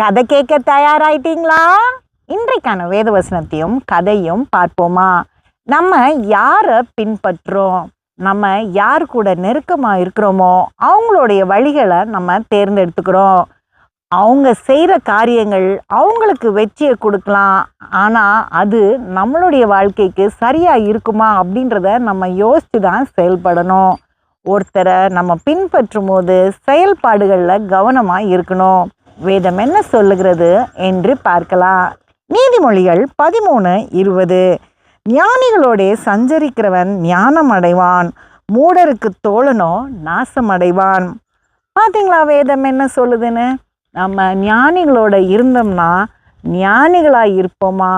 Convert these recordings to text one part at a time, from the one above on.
கதை கேட்க தயாராயிட்டீங்களா? இன்றைக்கான வேதவசனத்தையும் கதையும் பார்ப்போமா? நம்ம யாரை பின்பற்றுறோம் நம்ம யார் கூட நெருக்கமாக இருக்கிறோமோ அவங்களுடைய வழிகளை நம்ம தேர்ந்தெடுத்துக்கிறோம். அவங்க செய்கிற காரியங்கள் அவங்களுக்கு வெற்றியை கொடுக்கலாம். ஆனால் அது நம்மளுடைய வாழ்க்கைக்கு சரியாக இருக்குமா அப்படின்றத நம்ம யோசித்து தான் செயல்படணும். ஒருத்தரை நம்ம பின்பற்றும் போது செயல்பாடுகளில் கவனமாக இருக்கணும். வேதம் என்ன சொல்லுகிறது என்று பார்க்கலாம். நீதிமொழிகள் பதிமூணு இருபது. ஞானிகளோடே சஞ்சரிக்கிறவன் ஞானம் அடைவான் மூடருக்கு தோழனோ நாசம் அடைவான் பார்த்தீங்களா வேதம் என்ன சொல்லுதுன்னு? நம்ம ஞானிகளோட இருந்தோம்னா ஞானிகளாக இருப்போமா?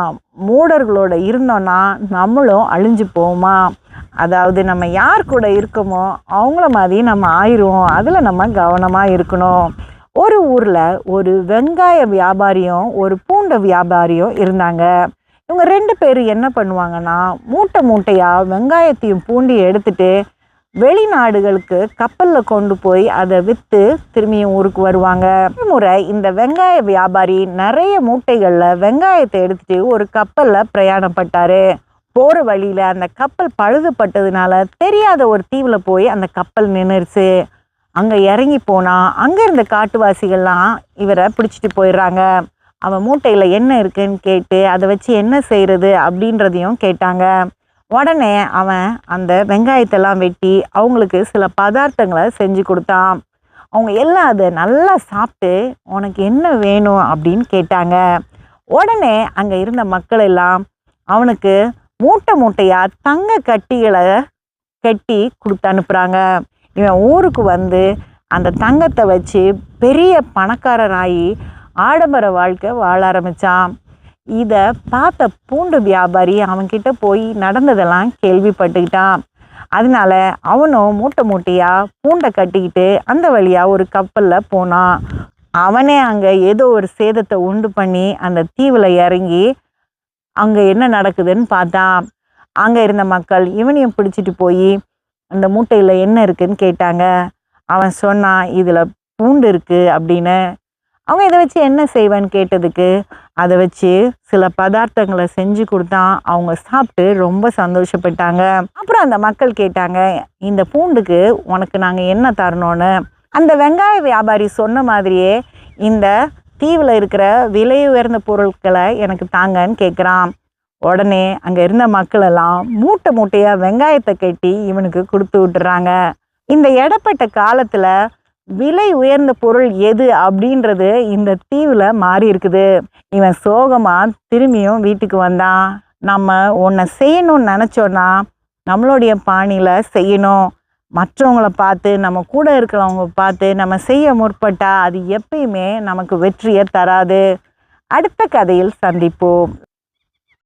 மூடர்களோட இருந்தோம்னா நம்மளும் அழிஞ்சு போவோமா? அதாவது நம்ம யார் கூட இருக்கோமோ அவங்கள மாதிரி நம்ம ஆயிடுவோம். அதில் நம்ம கவனமாக இருக்கணும். ஒரு ஊரில் ஒரு வெங்காய வியாபாரியும் ஒரு பூண்டை வியாபாரியும் இருந்தாங்க. இவங்க ரெண்டு பேரும் என்ன பண்ணுவாங்கன்னா மூட்டை மூட்டையாக வெங்காயத்தையும் பூண்டையும் எடுத்துட்டு வெளிநாடுகளுக்கு கப்பலில் கொண்டு போய் அதை விற்று திரும்பியும் ஊருக்கு வருவாங்க. முறை இந்த வெங்காய வியாபாரி நிறைய மூட்டைகளில் வெங்காயத்தை எடுத்துட்டு ஒரு கப்பலில் பிரயாணப்பட்டார். போகிற வழியில் அந்த கப்பல் பழுதுபட்டதுனால தெரியாத ஒரு தீவில் போய் அந்த கப்பல் நின்றுச்சு அங்கே இறங்கி போனால் அங்கே இருந்த காட்டுவாசிகள்லாம் இவரை பிடிச்சிட்டு போயிடுறாங்க. அவன் மூட்டையில் என்ன இருக்குன்னு கேட்டு அதை வச்சு என்ன செய்கிறது அப்படின்றதையும் கேட்டாங்க. உடனே அவன் அந்த வெங்காயத்தெல்லாம் வெட்டி அவங்களுக்கு சில பதார்த்தங்களை செஞ்சு கொடுத்தான். அவங்க எல்லாம் அதை நல்லா சாப்பிட்டு உனக்கு என்ன வேணும்? அப்படின்னு கேட்டாங்க. உடனே அங்கே இருந்த மக்கள் எல்லாம் அவனுக்கு மூட்டை மூட்டையாக தங்க கட்டிகளை கட்டி கொடுத்து அனுப்புகிறாங்க இவன் ஊருக்கு வந்து அந்த தங்கத்தை வச்சு பெரிய பணக்காரனாகி ஆடம்பர வாழ்க்கை வாழ ஆரம்பித்தான் இதை பார்த்த பூண்டு வியாபாரி அவன்கிட்ட போய் நடந்ததெல்லாம் கேள்விப்பட்டுக்கிட்டான். அதனால அவனும் மூட்டை மூட்டையாக பூண்டை கட்டிக்கிட்டு அந்த வழியாக ஒரு கப்பலில் போனான். அவனே அங்கே ஏதோ ஒரு சேதத்தை உண்டு பண்ணி அந்த தீவில் இறங்கி அங்கே என்ன நடக்குதுன்னு பார்த்தான். அங்கே இருந்த மக்கள் இவனையும் பிடிச்சிட்டு போய் அந்த மூட்டையில் என்ன இருக்குன்னு கேட்டாங்க. அவன் சொன்னான் இதில் பூண்டு இருக்குது அப்படின்னு. அவங்க இதை வச்சு என்ன செய்வேன்னு கேட்டதுக்கு அதை வச்சு சில பதார்த்தங்களை செஞ்சு கொடுத்தான் அவங்க சாப்பிட்டு ரொம்ப சந்தோஷப்பட்டாங்க. அப்புறம் அந்த மக்கள் கேட்டாங்க இந்த பூண்டுக்கு உனக்கு நாங்கள் என்ன தரணும்னு? அந்த வெங்காய வியாபாரி சொன்ன மாதிரியே இந்த தீவில் இருக்கிற விலை உயர்ந்த பொருட்களை எனக்கு தாங்கன்னு கேட்குறான் உடனே அங்கே இருந்த மக்கள் எல்லாம் மூட்டை மூட்டையாக வெங்காயத்தை கட்டி இவனுக்கு கொடுத்து விட்டுறாங்க. இந்த இடப்பட்ட காலத்தில் விலை உயர்ந்த பொருள் எது அப்படின்றது இந்த தீவில் மாறி இருக்குது. இவன் சோகமாக திரும்பியும் வீட்டுக்கு வந்தான். நம்ம ஒன்றை செய்யணும்னு நினச்சோன்னா நம்மளுடைய பாணியில் செய்யணும். மற்றவங்கள பார்த்து நம்ம கூட இருக்கிறவங்க பார்த்து நம்ம செய்ய முற்பட்டால் அது எப்பயுமே நமக்கு வெற்றியை தராது. அடுத்த கதையில் சந்திப்போம்.